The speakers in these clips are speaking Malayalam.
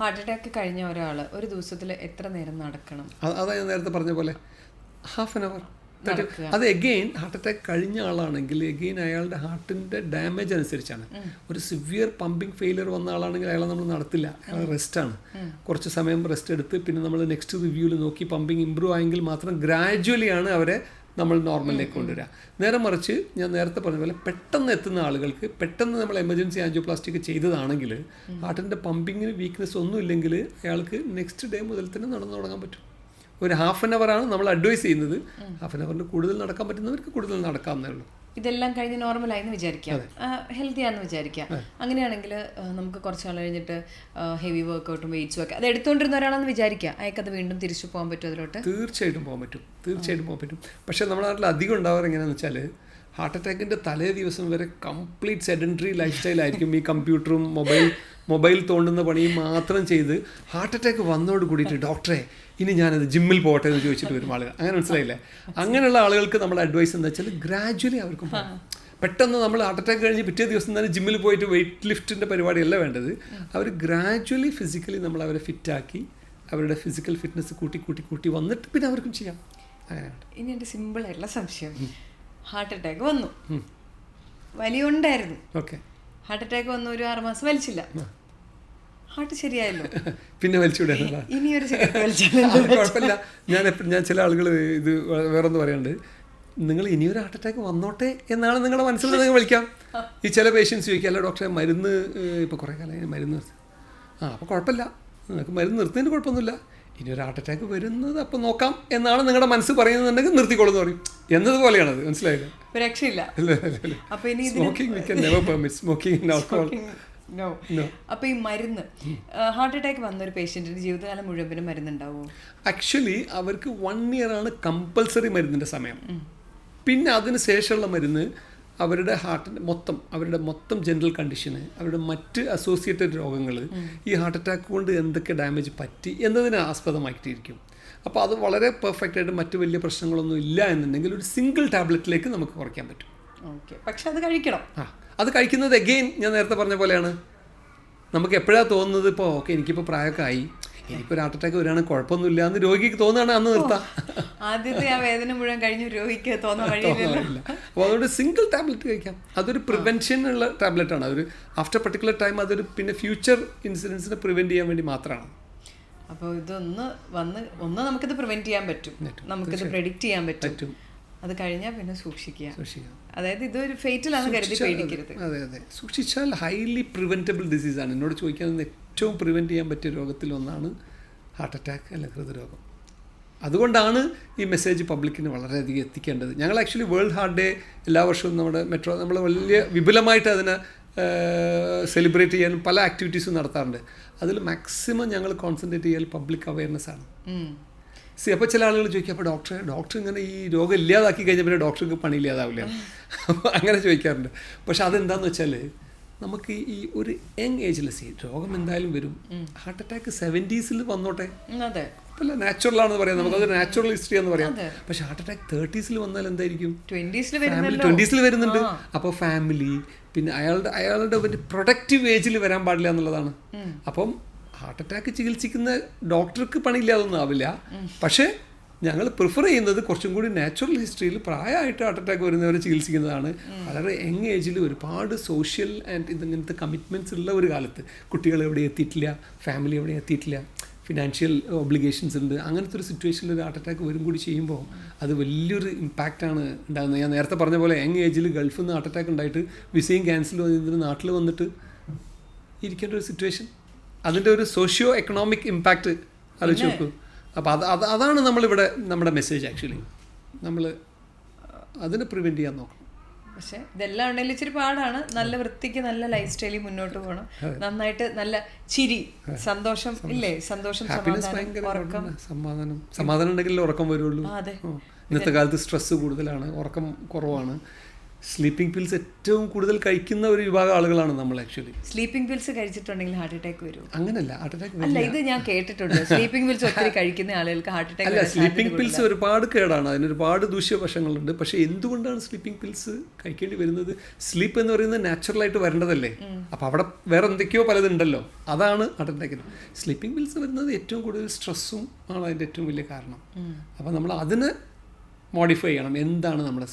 ഹാർട്ട് അറ്റാക്ക് കഴിഞ്ഞ ഒരാൾ ഒരു ദിവസത്തിൽ എത്ര നേരം നടക്കണം? അതായത് അതാ ഞാൻ നേരത്തെ പറഞ്ഞ പോലെ. ഹാഫ് ആൻ അവർ അത് എഗെയിൻ ഹാർട്ട് അറ്റാക്ക് കഴിഞ്ഞ ആളാണെങ്കിൽ എഗെയിൻ അയാളുടെ ഹാർട്ടിന്റെ ഡാമേജ് അനുസരിച്ചാണ്. ഒരു സിവിയർ പമ്പിങ് ഫെയിലിയർ വന്ന ആളാണെങ്കിൽ അയാളെ നമ്മൾ നടത്തില്ല. അയാൾ റെസ്റ്റാണ് കുറച്ച് സമയം റെസ്റ്റ് എടുത്ത് പിന്നെ നമ്മൾ നെക്സ്റ്റ് റിവ്യൂവിൽ നോക്കി പമ്പിങ് ഇമ്പ്രൂവ് ആയെങ്കിൽ മാത്രം ഗ്രാജുവലി ആണ് അവരെ നമ്മൾ നോർമലിലേക്ക് കൊണ്ടുവരിക നേരെ മറിച്ച് ഞാൻ നേരത്തെ പറഞ്ഞ പോലെ പെട്ടെന്ന് എത്തുന്ന ആളുകൾക്ക് പെട്ടെന്ന് നമ്മൾ എമർജൻസി ആൻജിയോപ്ലാസ്റ്റിക് ചെയ്തതാണെങ്കിൽ ഹാർട്ടിന്റെ പമ്പിങ്ങിന് വീക്ക്നെസ് ഒന്നും ഇല്ലെങ്കിൽ അയാൾക്ക് നെക്സ്റ്റ് ഡേ മുതൽ തന്നെ നടന്നു തുടങ്ങാൻ പറ്റും. ഒരു ഹാഫ് ആൻ ആണ് നമ്മൾ അഡ്വൈസ് ചെയ്യുന്നത്. ഹാഫ് ആൻ അവറിന് കൂടുതൽ നടക്കാൻ പറ്റുന്നവർക്ക് കൂടുതൽ നടക്കാവുന്നേ ഉള്ളൂ. ഇതെല്ലാം കഴിഞ്ഞ് നോർമലായി എന്ന് വിചാരിക്കാം. ഹെൽത്തി ആണെന്ന് വിചാരിക്കാം. അങ്ങനെയാണെങ്കിൽ നമുക്ക് കുറച്ച് നാൾ കഴിഞ്ഞിട്ട് ഹെവി വർക്കൗട്ടും വെയിറ്റ്സും ഒക്കെ. അത് എടുത്തുകൊണ്ടിരുന്ന ഒരാളാണെന്ന് വിചാരിക്കാം. അത് വീണ്ടും തിരിച്ചു പോകാൻ പറ്റും അതിലോട്ട്? തീർച്ചയായിട്ടും പോകാൻ പറ്റും. തീർച്ചയായിട്ടും പോകാൻ പറ്റും. പക്ഷേ നമ്മുടെ നാട്ടിൽ അധികം ഉണ്ടാവാറ് എങ്ങനെയാണെന്ന് വെച്ചാൽ ഹാർട്ട് അറ്റാക്കിന്റെ തലേ ദിവസം വരെ കംപ്ലീറ്റ് സെഡന്ററി ലൈഫ് സ്റ്റൈലായിരിക്കും ഈ കമ്പ്യൂട്ടറും മൊബൈൽ മൊബൈൽ തോണ്ടുന്ന പണിയും മാത്രം ചെയ്ത് ഹാർട്ട് അറ്റാക്ക് വന്നോട് കൂടിയിട്ട് ഡോക്ടറെ ഇനി ഞാനത് ജിമ്മിൽ പോകട്ടെ എന്ന് ചോദിച്ചിട്ട് വരും ആളുകൾ. അങ്ങനെ മനസ്സിലായില്ലേ? അങ്ങനെയുള്ള ആളുകൾക്ക് നമ്മുടെ അഡ്വൈസ് എന്താ വെച്ചാൽ ഗ്രാജുവലി അവർക്കും പെട്ടെന്ന് നമ്മൾ ഹാർട്ട് അറ്റാക്ക് കഴിഞ്ഞ് പിറ്റേ ദിവസം തന്നെ ജിമ്മിൽ പോയിട്ട് വെയിറ്റ് ലിഫ്റ്റിന്റെ പരിപാടിയല്ല വേണ്ടത്. അവർ ഗ്രാജുവലി ഫിസിക്കലി നമ്മൾ അവരെ ഫിറ്റാക്കി അവരുടെ ഫിസിക്കൽ ഫിറ്റ്നസ് കൂട്ടി കൂട്ടി കൂട്ടി വന്നിട്ട് പിന്നെ അവർക്കും ചെയ്യാം. അങ്ങനെയാണ് ഇനി എന്റെ സിമ്പിളായിട്ടുള്ള സംശയം. ഹാർട്ട് അറ്റാക്ക് വന്നു. വലിയ ഉണ്ടായിരുന്നു ഓക്കെ. ഹാർട്ട് അറ്റാക്ക് വന്നു ഒരു ആറുമാസം വലിച്ചില്ല. ഹാർട്ട് ശരിയായല്ലോ. പിന്നെ വലിച്ചുവിടാ ഇനി ഒരു കുഴപ്പമില്ല. ഞാൻ എപ്പോഴും ഞാൻ ചില ആളുകൾ ഇത് വേറെ ഒന്ന് പറയാണ്ട്. നിങ്ങൾ ഇനിയൊരു ഹാർട്ട് അറ്റാക്ക് വന്നോട്ടെ എന്നാണ് നിങ്ങളുടെ മനസ്സിൽ നിങ്ങൾ വിളിക്കാം. ഈ ചില പേഷ്യൻസ് ചോദിക്കുക അല്ല ഡോക്ടറെ മരുന്ന് ഇപ്പോൾ കുറേ കാലം മരുന്ന് നിർത്തി. ആ അപ്പോൾ കുഴപ്പമില്ല. നിങ്ങൾക്ക് മരുന്ന് നിർത്തുന്നതിന് കുഴപ്പമൊന്നുമില്ല. ഇനി ഒരു ഹാർട്ട് അറ്റാക്ക് വരുന്നത് അപ്പം നോക്കാം എന്നാണ് നിങ്ങളുടെ മനസ്സ് പറയുന്നുണ്ടെങ്കിൽ നിർത്തിക്കോളെന്ന് പറയും. എന്നതുപോലെയാണത് മനസ്സിലായില്ല? രക്ഷയില്ല. Smoking we can never permit smoking alcohol no അപ്പോൾ അപ്പൊ ഈ മരുന്ന് ഹാർട്ട് അറ്റാക്ക് വന്ന ഒരു പേഷ്യന്റിന് ജീവിതകാലം മുഴുവൻ പിന്നെ മരുന്നുണ്ടാവോ? ആക്ച്വലി അവർക്ക് വൺ ഇയർ ആണ് കമ്പൽസറി മരുന്നിന്റെ സമയം. പിന്നെ അതിന് ശേഷമുള്ള മരുന്ന് അവരുടെ ഹാർട്ടിന്റെ മൊത്തം അവരുടെ മൊത്തം ജനറൽ കണ്ടീഷന് അവരുടെ മറ്റ് അസോസിയേറ്റഡ് രോഗങ്ങൾ ഈ ഹാർട്ട് അറ്റാക്ക് കൊണ്ട് എന്തൊക്കെ ഡാമേജ് പറ്റി എന്നതിനെ ആസ്പദമാക്കിയിട്ടിരിക്കും അപ്പോൾ അത് വളരെ പെർഫെക്റ്റ് ആയിട്ട് മറ്റു വലിയ പ്രശ്നങ്ങളൊന്നും ഇല്ല എന്നുണ്ടെങ്കിൽ ഒരു സിംഗിൾ ടാബ്ലറ്റിലേക്ക് നമുക്ക് കുറയ്ക്കാൻ പറ്റും. ഓക്കെ പക്ഷെ അത് കഴിക്കണം. ആ അത് കഴിക്കുന്നത് എഗെയിൻ ഞാൻ നേരത്തെ പറഞ്ഞ പോലെയാണ്. നമുക്ക് എപ്പോഴാണ് തോന്നുന്നത് ഇപ്പോൾ ഓക്കെ എനിക്കിപ്പോൾ പ്രായമൊക്കെ ആയി. എനിക്കിപ്പോൾ ഒരു ഹാർട്ട് അറ്റാക്ക് വരികയാണെങ്കിൽ കുഴപ്പമൊന്നുമില്ല എന്ന് രോഗിക്ക് തോന്നുകയാണ് അന്ന് നിർത്താം. ആദ്യത്തെ ആ വേദന മുഴുവൻ കഴിഞ്ഞു രോഗിക്ക് തോന്നാൻ അപ്പൊ അപ്പോൾ അതുകൊണ്ട് സിംഗിൾ ടാബ്ലറ്റ് കഴിക്കാം. അതൊരു പ്രിവെൻഷൻ ഉള്ള ടാബ്ലറ്റ് ആണ്. അതൊരു ആഫ്റ്റർ പർട്ടിക്കുലർ ടൈം അതൊരു പിന്നെ ഫ്യൂച്ചർ ഇൻസിഡൻസിനെ പ്രിവെന്റ് ചെയ്യാൻ വേണ്ടി മാത്രമാണ്. അപ്പോൾ ഇതൊന്ന് വന്ന് ഒന്ന് നമുക്കിത് പ്രിവെന്റ് ചെയ്യാൻ പറ്റും. നമുക്കിത് പ്രെഡിക്റ്റ് ചെയ്യാൻ പറ്റും. അത് കഴിഞ്ഞാൽ പിന്നെ സൂക്ഷിക്കുക. സൂക്ഷിക്കുക. അതായത് ഇതൊരു ഫേറ്റിലാന്ന് കരുതി പേടിക്കരുത്. അതെ അതെ സൂക്ഷിച്ചാൽ ഹൈലി പ്രിവെന്റബിൾ ആണ്. എന്നോട് ചോദിക്കാൻ ഏറ്റവും പ്രിവെന്റ് ചെയ്യാൻ പറ്റിയ രോഗത്തിലൊന്നാണ് ഹാർട്ട് അറ്റാക്ക് അല്ലെങ്കിൽ ഹൃദ്രോഗം. അതുകൊണ്ടാണ് ഈ മെസ്സേജ് പബ്ലിക്കിന് വളരെയധികം എത്തിക്കേണ്ടത്. ഞങ്ങൾ ആക്ച്വലി വേൾഡ് ഹാർട്ട് ഡേ എല്ലാ വർഷവും നമ്മുടെ മെട്രോ നമ്മൾ വലിയ വിപുലമായിട്ട് അതിനെ സെലിബ്രേറ്റ് ചെയ്യാനും പല ആക്ടിവിറ്റീസും നടത്താറുണ്ട്. അതിൽ മാക്സിമം ഞങ്ങൾ കോൺസെൻട്രേറ്റ് ചെയ്യാൻ പബ്ലിക് അവയർനെസ് ആണ്. സി അപ്പോൾ ചില ആളുകൾ ചോദിക്കും അപ്പോൾ ഡോക്ടറെ ഡോക്ടർ ഇങ്ങനെ ഈ രോഗം ഇല്ലാതാക്കി കഴിഞ്ഞാൽ പിന്നെ ഡോക്ടർക്ക് പണി ഇല്ലാതാവില്ല? അപ്പോൾ അങ്ങനെ ചോദിക്കാറുണ്ട്. പക്ഷെ അതെന്താന്ന് വെച്ചാൽ നമുക്ക് ഈ ഒരു യങ് ഏജിൽ സി രോഗം എന്തായാലും വരും. ഹാർട്ട് അറ്റാക്ക് സെവന്റീസിൽ വന്നോട്ടെ. അല്ല നാച്ചുറൽ ആണെന്ന് പറയാം. അതൊരു നാച്ചുറൽ ഹിസ്റ്ററി എന്ന് പറയാം. പക്ഷെ ഹാർട്ട് അറ്റാക്ക് തേർട്ടീസിൽ വന്നാൽ എന്തായിരിക്കും? ട്വന്റീസിൽ വരുന്നുണ്ട്. അപ്പോൾ ഫാമിലി പിന്നെ അയാളുടെ അയാളുടെ ഒരു പ്രൊഡക്റ്റീവ് ഏജിൽ വരാൻ പാടില്ല എന്നുള്ളതാണ്. അപ്പം ഹാർട്ട് അറ്റാക്ക് ചികിത്സിക്കുന്ന ഡോക്ടർക്ക് പണിയില്ലാതൊന്നും ആവില്ല. പക്ഷേ ഞങ്ങൾ പ്രിഫർ ചെയ്യുന്നത് കുറച്ചും കൂടി നാച്ചുറൽ ഹിസ്റ്ററിയിൽ പ്രായമായിട്ട് ഹാർട്ട് അറ്റാക്ക് വരുന്നവരെ ചികിത്സിക്കുന്നതാണ്. വളരെ യങ് ഏജിൽ ഒരുപാട് സോഷ്യൽ ആൻഡ് ഇതിങ്ങനത്തെ കമ്മിറ്റ്മെന്റ്സ് ഉള്ള ഒരു കാലത്ത് കുട്ടികൾ എവിടെ എത്തിയിട്ടില്ല ഫാമിലി എവിടെ എത്തിയിട്ടില്ല ഫിനാൻഷ്യൽ ഒബ്ലിഗേഷൻസ് ഉണ്ട് അങ്ങനത്തെ ഒരു സിറ്റുവേഷനിൽ ഒരു ഹാർട്ട് അറ്റാക്ക് വരും കൂടി ചെയ്യുമ്പോൾ അത് വലിയൊരു ഇമ്പാക്റ്റാണ് ഉണ്ടാകുന്നത്. ഞാൻ നേരത്തെ പറഞ്ഞ പോലെ യങ് ഏജിൽ ഗൾഫിൽ നിന്ന് ഹാർട്ട് അറ്റാക്ക് ഉണ്ടായിട്ട് വിസയും ക്യാൻസൽ വന്നിട്ട് നാട്ടിൽ വന്നിട്ട് ഇരിക്കേണ്ട ഒരു സിറ്റുവേഷൻ. അതിന്റെ ഒരു സോഷ്യോ എക്കണോമിക് ഇമ്പാക്റ്റ് ആലോചിച്ച് നോക്കൂ. അപ്പോൾ അത് അത് അതാണ് നമ്മളിവിടെ നമ്മുടെ മെസ്സേജ് ആക്ച്വലി നമ്മൾ അതിനെ പ്രിവെന്റ് ചെയ്യാൻ നോക്കണം. പക്ഷെ ഇതെല്ലാം ഉണ്ടെങ്കിൽ ഇച്ചിരി പാടാണ്. നല്ല വൃത്തിക്ക് നല്ല ലൈഫ് സ്റ്റൈലിൽ മുന്നോട്ട് പോകണം. നന്നായിട്ട് നല്ല ചിരി സന്തോഷം ഇല്ലേ? സന്തോഷം സമാധാനം സമാധാനം. സമാധാനം ഉണ്ടെങ്കിൽ ഉറക്കം വരുള്ളൂ. അതെ. ഇന്നത്തെ കാലത്ത് സ്ട്രെസ് കൂടുതലാണ്. ഉറക്കം കുറവാണ്. സ്ലീപ്പിംഗ് പിൽസ് ഏറ്റവും കൂടുതൽ കഴിക്കുന്ന ഒരു വിഭാഗം ആളുകളാണ് നമ്മൾ ആക്ച്വലി സ്ലീപ്പിംഗ് പിൽസ് കഴിച്ചിട്ടുണ്ടെങ്കിൽ ഹാർട്ട് അറ്റാക്ക് വരും. അങ്ങനല്ല ഹാർട്ട് അറ്റാക്ക് അല്ല ഇത് ഞാൻ കേട്ടിട്ടുണ്ട്. സ്ലീപ്പിംഗ് പിൽസ് ഒത്തിരി കഴിക്കുന്ന ആളുകൾക്ക് ഹാർട്ട് അറ്റാക്ക് അല്ല സ്ലീപ്പിംഗ് പിൽസ് ഒരുപാട് കേടാണ്. അതിന് ഒരുപാട് ദൂഷ്യവശങ്ങളുണ്ട്. പക്ഷേ എന്തുകൊണ്ടാണ് സ്ലീപ്പിംഗ് പിൽസ് കഴിക്കേണ്ടി വരുന്നത്? സ്ലീപ്പ് എന്ന് പറയുന്നത് നാച്ചുറലായിട്ട് വരേണ്ടതല്ലേ? അപ്പോൾ അവിടെ വേറെ എന്തൊക്കെയോ പലതുണ്ടല്ലോ അതാണ് ഹാർട്ട് അറ്റാക്കിന് സ്ലീപ്പിംഗ് പിൽസ് വരുന്നത് ഏറ്റവും കൂടുതൽ സ്ട്രെസ്സും ആണ് അതിന്റെ ഏറ്റവും വലിയ കാരണം. അപ്പോൾ നമ്മൾ അതിനെ മോഡിഫൈ ചെയ്യണം. എന്താണ് നമ്മുടെ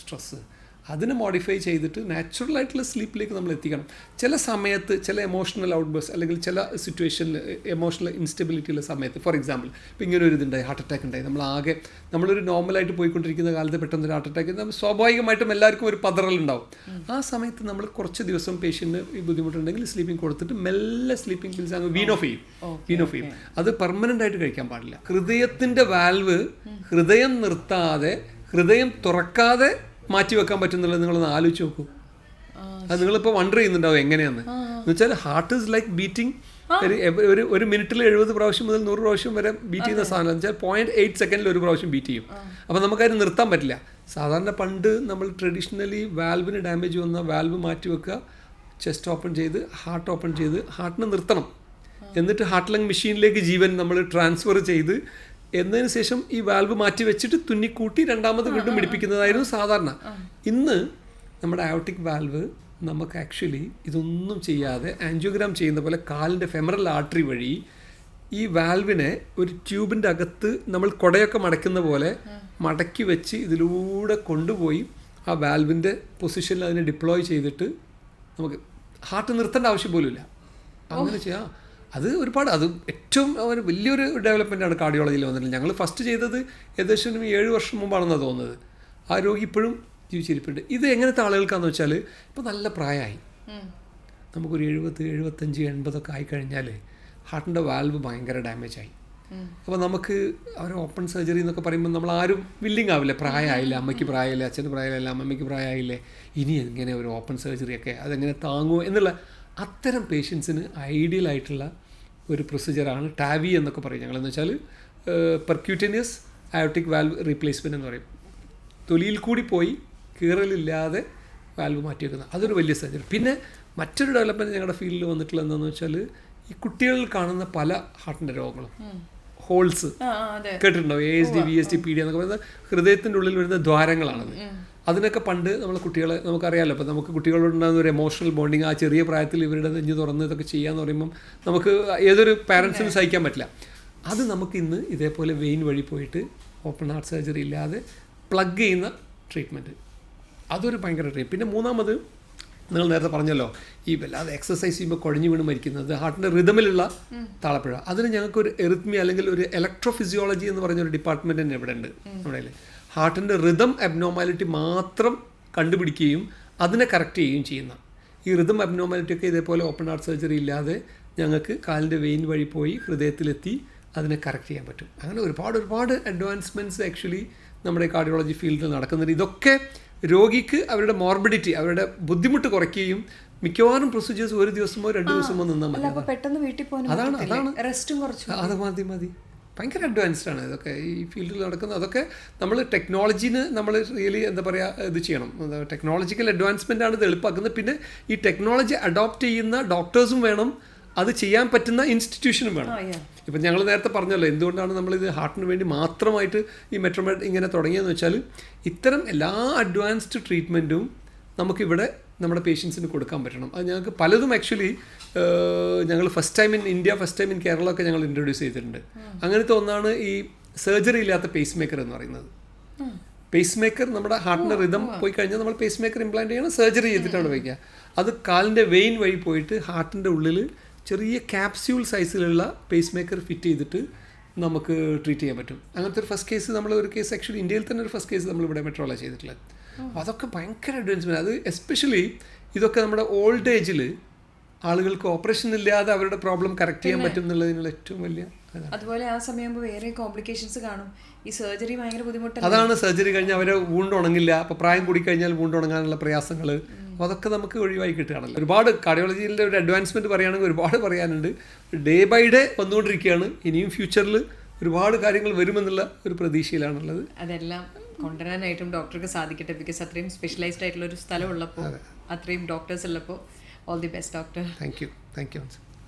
സ്ട്രെസ്സ് അതിനെ മോഡിഫൈ ചെയ്തിട്ട് നാച്ചുറൽ ആയിട്ടുള്ള സ്ലീപ്പിലേക്ക് നമ്മൾ എത്തിക്കണം. ചില സമയത്ത് ചില എമോഷണൽ ഔട്ട്ബേഴ്സ് അല്ലെങ്കിൽ ചില സിറ്റുവേഷനിൽ എമോഷണൽ ഇൻസ്റ്റബിലിറ്റിയുള്ള സമയത്ത് ഫോർ എക്സാമ്പിൾ ഇപ്പോൾ ഇങ്ങനെ ഒരു ഇതുണ്ടായി ഹാർട്ട് അറ്റാക്ക് ഉണ്ടായി. നമ്മൾ ആകെ നമ്മളൊരു നോർമലായിട്ട് പോയിക്കൊണ്ടിരിക്കുന്ന കാലത്ത് പെട്ടെന്ന് ഒരു ഹാർട്ട് അറ്റാക്ക് നമ്മൾ സ്വാഭാവികമായിട്ടും എല്ലാവർക്കും ഒരു പതറൽ ഉണ്ടാവും ആ സമയത്ത് നമ്മൾ കുറച്ച് ദിവസം പേഷ്യന്റിന് ഈ ബുദ്ധിമുട്ടുണ്ടെങ്കിൽ സ്ലീപ്പിംഗ് കൊടുത്തിട്ട് മെല്ലെ സ്ലീപ്പിംഗ് പിൽസ് അങ്ങ് വീൻ ഓഫ് ചെയ്യും. വീൻ ഓഫ് ചെയ്യും. അത് പെർമനന്റ് ആയിട്ട് കഴിക്കാൻ പാടില്ല. ഹൃദയത്തിന്റെ വാൽവ് ഹൃദയം നിർത്താതെ ഹൃദയം തുറക്കാതെ മാറ്റി വെക്കാൻ പറ്റുന്നുള്ളത് നിങ്ങളൊന്ന് ആലോചിച്ച് നോക്കൂ. അത് നിങ്ങളിപ്പോൾ വണ്ടർ ചെയ്യുന്നുണ്ടാവും എങ്ങനെയാന്ന്. എന്ന് വെച്ചാൽ ഹാർട്ട് ഇസ് ലൈക്ക് ബീറ്റിംഗ് ഒരു ഒരു മിനിറ്റിൽ എഴുപത് പ്രാവശ്യം മുതൽ നൂറ് പ്രാവശ്യം വരെ ബീറ്റ് ചെയ്യുന്ന സാധനം എന്ന് വെച്ചാൽ പോയിന്റ് എയ്റ്റ് സെക്കൻഡിൽ ഒരു പ്രാവശ്യം ബീറ്റ് ചെയ്യും. അപ്പോൾ നമുക്കതിന് നിർത്താൻ പറ്റില്ല. സാധാരണ പണ്ട് നമ്മൾ ട്രഡീഷണലി വാൽവിന് ഡാമേജ് വന്ന വാൽവ് മാറ്റി വെക്കുക ചെസ്റ്റ് ഓപ്പൺ ചെയ്ത് ഹാർട്ട് ഓപ്പൺ ചെയ്ത് ഹാർട്ടിനെ നിർത്തണം. എന്നിട്ട് ഹാർട്ട് ലങ് മെഷീനിലേക്ക് ജീവൻ നമ്മൾ ട്രാൻസ്ഫർ ചെയ്ത് എന്നതിന് ശേഷം ഈ വാൽവ് മാറ്റി വെച്ചിട്ട് തുന്നിക്കൂട്ടി രണ്ടാമത് വീണ്ടും പിടിപ്പിക്കുന്നതായിരുന്നു സാധാരണ. ഇന്ന് നമ്മുടെ അയോട്ടിക് വാൽവ് നമുക്ക് ആക്ച്വലി ഇതൊന്നും ചെയ്യാതെ ആൻജിയോഗ്രാം ചെയ്യുന്ന പോലെ കാലിന്റെ ഫെമറൽ ആർട്ടറി വഴി ഈ വാൽവിനെ ഒരു ട്യൂബിന്റെ അകത്ത് നമ്മൾ കുടയൊക്കെ മടക്കുന്ന പോലെ മടക്കി വെച്ച് ഇതിലൂടെ കൊണ്ടുപോയി ആ വാൽവിന്റെ പൊസിഷനിൽ അതിനെ ഡിപ്ലോയ് ചെയ്തിട്ട് നമുക്ക് ഹാർട്ട് നിർത്തേണ്ട ആവശ്യം പോലുമില്ല. അങ്ങനെ ചെയ്യാം. അത് ഒരുപാട് അത് ഏറ്റവും ഒരു വലിയൊരു ഡെവലപ്മെന്റ് ആണ് കാർഡിയോളജിയിൽ വന്നിട്ടുള്ളത്. ഞങ്ങൾ ഫസ്റ്റ് ചെയ്തത് ഏകദേശം ഏഴ് വർഷം മുമ്പാണെന്നാണ് തോന്നുന്നത്. ആ രോഗി ഇപ്പോഴും ജീവിച്ചിരിപ്പുണ്ട്. ഇത് എങ്ങനത്തെ ആളുകൾക്കാന്ന് വെച്ചാൽ ഇപ്പോൾ നല്ല പ്രായമായി നമുക്കൊരു എഴുപത് എഴുപത്തഞ്ച് എൺപതൊക്കെ ആയിക്കഴിഞ്ഞാൽ ഹാർട്ടിന്റെ വാൽവ് ഭയങ്കര ഡാമേജ് ആയി. അപ്പോൾ നമുക്ക് അവർ ഓപ്പൺ സർജറി എന്നൊക്കെ പറയുമ്പോൾ നമ്മൾ ആരും വില്ലിങ് ആവില്ല. പ്രായമായില്ല അമ്മയ്ക്ക് പ്രായമില്ല അച്ഛന് പ്രായമില്ല അമ്മമ്മയ്ക്ക് പ്രായമായില്ലേ. ഇനി എങ്ങനെ ഒരു ഓപ്പൺ സർജറി സർജറിയൊക്കെ അതെങ്ങനെ താങ്ങുമോ എന്നുള്ള അത്തരം പേഷ്യൻസിന് ഐഡിയൽ ആയിട്ടുള്ള ഒരു പ്രൊസീജിയറാണ് ടാവി എന്നൊക്കെ പറയും. ഞങ്ങളെന്ന് വെച്ചാൽ പെർക്യൂട്ടിനിയസ് അയോട്ടിക് വാൽവ് റീപ്ലേസ്മെന്റ് എന്ന് പറയും. തൊലിയിൽ കൂടി പോയി കീറലില്ലാതെ വാൽവ് മാറ്റി വെക്കുന്നത് അതൊരു വലിയ സർജറി പിന്നെ മറ്റൊരു ഡെവലപ്മെന്റ് ഞങ്ങളുടെ ഫീൽഡിൽ വന്നിട്ടുള്ള എന്താണെന്ന് വെച്ചാൽ ഈ കുട്ടികളിൽ കാണുന്ന പല ഹാർട്ടിന്റെ രോഗങ്ങളും. ഹോൾസ് ആ ആ, അതെ. കേട്ടിട്ടുണ്ടോ? A S D V S D P D എന്നൊക്കെ പറയുന്നത് ഹൃദയത്തിന്റെ ഉള്ളിൽ വരുന്ന ദ്വാരങ്ങളാണത്. അതിനൊക്കെ പണ്ട് നമ്മൾ കുട്ടികളെ നമുക്കറിയാമല്ലോ അപ്പോൾ നമുക്ക് കുട്ടികളോടുണ്ടാകുന്ന ഒരു എമോഷണൽ ബോണ്ടിങ് ആ ചെറിയ പ്രായത്തിൽ ഇവരുടെ നെഞ്ഞ് തുറന്ന് ഇതൊക്കെ ചെയ്യാന്ന് പറയുമ്പം നമുക്ക് ഏതൊരു പാരൻസിനും സഹിക്കാൻ പറ്റില്ല. അത് നമുക്ക് ഇന്ന് ഇതേപോലെ വെയിൻ വഴി പോയിട്ട് ഓപ്പൺ ഹാർട്ട് സർജറി ഇല്ലാതെ പ്ലഗ് ചെയ്യുന്ന ട്രീറ്റ്മെന്റ് അതൊരു ഭയങ്കര ട്രീറ്റ് പിന്നെ മൂന്നാമത് നിങ്ങൾ നേരത്തെ പറഞ്ഞല്ലോ ഈ വല്ലാതെ എക്സസൈസ് ചെയ്യുമ്പോൾ കുഴഞ്ഞു വീണ് മരിക്കുന്നത് ഹാർട്ടിന്റെ റിതമിലുള്ള താളപ്പിഴ. അതിന് ഞങ്ങൾക്ക് ഒരു എറിത്മി അല്ലെങ്കിൽ ഒരു ഇലക്ട്രോഫിസിയോളജി എന്ന് പറഞ്ഞ ഒരു ഡിപ്പാർട്ട്മെന്റ് തന്നെ ഇവിടെ ഉണ്ട് നമ്മുടെ ഹാർട്ടിന്റെ റിതം അബ്നോമാലിറ്റി മാത്രം കണ്ടുപിടിക്കുകയും അതിനെ കറക്റ്റ് ചെയ്യുകയും ചെയ്യുന്ന. ഈ റിതം അബ്നോമാലിറ്റി ഒക്കെ ഇതേപോലെ ഓപ്പൺ ഹാർട്ട് സർജറി ഇല്ലാതെ ഞങ്ങൾക്ക് കാലിന്റെ വെയിൻ വഴി പോയി ഹൃദയത്തിലെത്തി അതിനെ കറക്റ്റ് ചെയ്യാൻ പറ്റും. അങ്ങനെ ഒരുപാട് ഒരുപാട് അഡ്വാൻസ്മെന്റ്സ് ആക്ച്വലി നമ്മുടെ കാർഡിയോളജി ഫീൽഡിൽ നടക്കുന്നുണ്ട്. ഇതൊക്കെ രോഗിക്ക് അവരുടെ മോർബിഡിറ്റി അവരുടെ ബുദ്ധിമുട്ട് കുറയ്ക്കുകയും മിക്കവാറും പ്രൊസീജിയേഴ്സ് ഒരു ദിവസമോ രണ്ട് ദിവസമോ നിന്നാൽ മതി. അതാണ്, അതാണ്. റെസ്റ്റും കുറച്ചു അത് മതി മതി. ഭയങ്കര അഡ്വാൻസ്ഡ് ആണ്. ഇതൊക്കെ ഈ ഫീൽഡിൽ നടക്കുന്ന അതൊക്കെ നമ്മൾ ടെക്നോളജീന് നമ്മൾ റിയലി എന്താ പറയുക ഇത് ചെയ്യണം. ടെക്നോളജിക്കൽ അഡ്വാൻസ്മെന്റ് ആണ് ഇത് എളുപ്പമാക്കുന്നത് പിന്നെ ഈ ടെക്നോളജി അഡോപ്റ്റ് ചെയ്യുന്ന ഡോക്ടേഴ്സും വേണം. അത് ചെയ്യാൻ പറ്റുന്ന ഇൻസ്റ്റിറ്റ്യൂഷനും വേണം. ഇപ്പം ഞങ്ങൾ നേരത്തെ പറഞ്ഞല്ലോ എന്തുകൊണ്ടാണ് നമ്മൾ ഇത് ഹാർട്ടിന് വേണ്ടി മാത്രമായിട്ട് ഈ മെട്രോമെഡ് ഇങ്ങനെ തുടങ്ങിയതെന്ന് വെച്ചാൽ ഇത്തരം എല്ലാ അഡ്വാൻസ്ഡ് ട്രീറ്റ്മെന്റും നമുക്കിവിടെ നമ്മുടെ പേഷ്യൻസിന് കൊടുക്കാൻ പറ്റണം. അത് ഞങ്ങൾക്ക് പലതും ആക്ച്വലി ഞങ്ങൾ first time in India first time in Kerala ഒക്കെ ഞങ്ങൾ ഇൻട്രൊഡ്യൂസ് ചെയ്തിട്ടുണ്ട്. അങ്ങനത്തെ ഒന്നാണ് ഈ സർജറി ഇല്ലാത്ത പേസ് മേക്കർ എന്ന് പറയുന്നത്. പേസ് മേക്കർ നമ്മുടെ ഹാർട്ടിന്റെ റിതം പോയി കഴിഞ്ഞാൽ നമ്മൾ പേസ് മേക്കർ ഇംപ്ലാന്റ് ചെയ്യണം സർജറി ചെയ്തിട്ടാണ് വയ്ക്കുക അത് കാലിന്റെ വെയിൻ വഴി പോയിട്ട് ഹാർട്ടിന്റെ ഉള്ളിൽ ചെറിയ ക്യാപ്സ്യൂൾ സൈസിലുള്ള പേസ് മേക്കർ ഫിറ്റ് ചെയ്തിട്ട് നമുക്ക് ട്രീറ്റ് ചെയ്യാൻ പറ്റും. അങ്ങനത്തെ ഒരു ഫസ്റ്റ് കേസ് നമ്മൾ ഒരു കേസ് ആക്ച്വലി ഇന്ത്യയിൽ തന്നെ ഒരു ഫസ്റ്റ് കേസ് നമ്മൾ ഇവിടെ മെട്രോള ചെയ്തിട്ടുള്ളത്. അപ്പോൾ അതൊക്കെ ഭയങ്കര അഡ്വാൻസ്മെന്റ് അത് എസ്പെഷ്യലി ഇതൊക്കെ നമ്മുടെ ഓൾഡ് ഏജിൽ ആളുകൾക്ക് ഓപ്പറേഷൻ ഇല്ലാതെ അവരുടെ പ്രോബ്ലം കറക്റ്റ് ചെയ്യാൻ പറ്റും എന്നുള്ളതിനുള്ള ഏറ്റവും വലിയ അതാണ്. അതുപോലെ ആ സമയമാകുമ്പോൾ വേറെ കോംപ്ലിക്കേഷൻസ് കാണും. ഈ സർജറി ഭയങ്കര ബുദ്ധിമുട്ടാണ് അതാണ് സർജറി കഴിഞ്ഞാൽ അവരെ വൂണ്ട് ഉണങ്ങില്ല. അപ്പോൾ പ്രായം കൂടി കഴിഞ്ഞാൽ വൂണ്ട് ഉണങ്ങാനുള്ള പ്രയാസങ്ങൾ അതൊക്കെ നമുക്ക് ഒഴിവായി കിട്ടുകയാണല്ലോ. ഒരുപാട് കാർഡിയോളജിയിലെ ഒരു അഡ്വാൻസ്മെന്റ് പറയുകയാണെങ്കിൽ ഒരുപാട് പറയാനുണ്ട്. ഡേ ബൈ ഡേ വന്നുകൊണ്ടിരിക്കുകയാണ്. ഇനിയും ഫ്യൂച്ചറിൽ ഒരുപാട് കാര്യങ്ങൾ വരുമെന്നുള്ള ഒരു പ്രതീക്ഷയിലാണുള്ളത്. അതെല്ലാം കൊണ്ടുവരാനായിട്ടും ഡോക്ടർക്ക് സാധിക്കട്ടെ ബിക്കോസ് അത്രയും സ്പെഷ്യലൈസ്ഡ് ആയിട്ടുള്ള ഒരു സ്ഥലം ഉള്ളപ്പോൾ അത്രയും ഡോക്ടേഴ്സ് ഉള്ളപ്പോൾ all the best doctor thank you thank you